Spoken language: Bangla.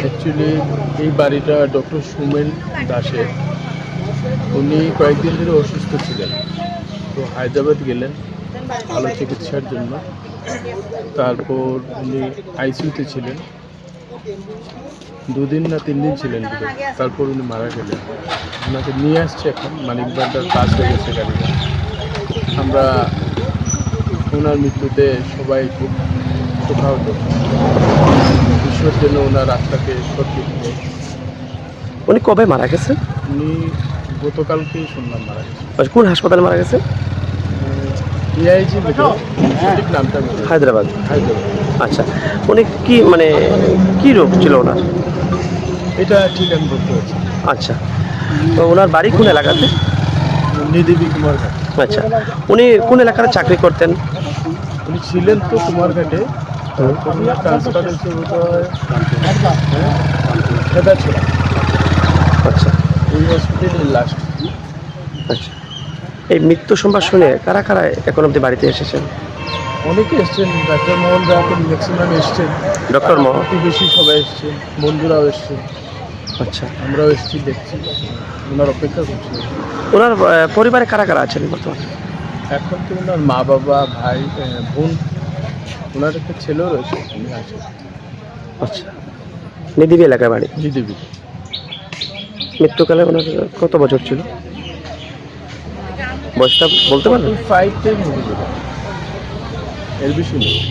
অ্যাকচুয়ালি এই বাড়িটা ডক্টর সুমেন দাসের। উনি কয়েকদিন ধরে অসুস্থ ছিলেন। তো হায়দ্রাবাদ গেলেন ভালো চিকিৎসার জন্য। তারপর উনি আইসিউতে ছিলেন। দুদিন না তিন দিন ছিলেন তারপর উনি মারা গেলেন। ওনাকে নিয়ে আসছে এখন মানিক বান্ডার পাস হয়ে গেছে গাড়িটা আমরা ওনার মৃত্যুতে সবাই খুব শোকাহত। ঈশ্বর যেন ওনার আত্মাকে সত্যি উনি কবে মারা গেছে উনি গতকালকেই শুনলাম মারা গেছে আচ্ছা, কোন হাসপাতালে মারা গেছে সঠিক নামটা হায়দ্রাবাদ। হায়দ্রাবাদ। আচ্ছা উনি কি মানে কি রোগ ছিল ওনার? এটা ঠিক আমি বলতে পারছি আচ্ছা তো ওনার বাড়ি কোন এলাকাতে? নিদেবী আচ্ছা উনি কোন এলাকায় চাকরি করতেন? উনি ছিলেন তো কুমারঘাটে। ট্রান্সফার হয়েছে আচ্ছা। লাস্ট আচ্ছা। এই মৃত্যু সংবাদ শুনে কারা কারা এখন অব্দি বাড়িতে এসেছেন? অনেকে এসছেন ডাক্তার মোহন রায় ম্যাক্সিমাম এসছেন। ডক্টর মহ বেশি সবাই এসছেন বন্ধুরাও এসছেন। আচ্ছা। আমরাও এসছি দেখছি। ওনার অপেক্ষা করছি। ওনার পরিবারে কারা কারা আছেন বর্তমানে? এখন তো ওনার মা বাবা ভাই বোন ওনার একটা ছেলেও রয়েছে উনি আছে আচ্ছা। নিদিবি এলাকায় বাড়ি? নিদিবি। মৃত্যুকালে ওনার কত বছর ছিল? বয়সটা বলতে পারবেন? ফাইভ এর বেশি ধন্যবাদ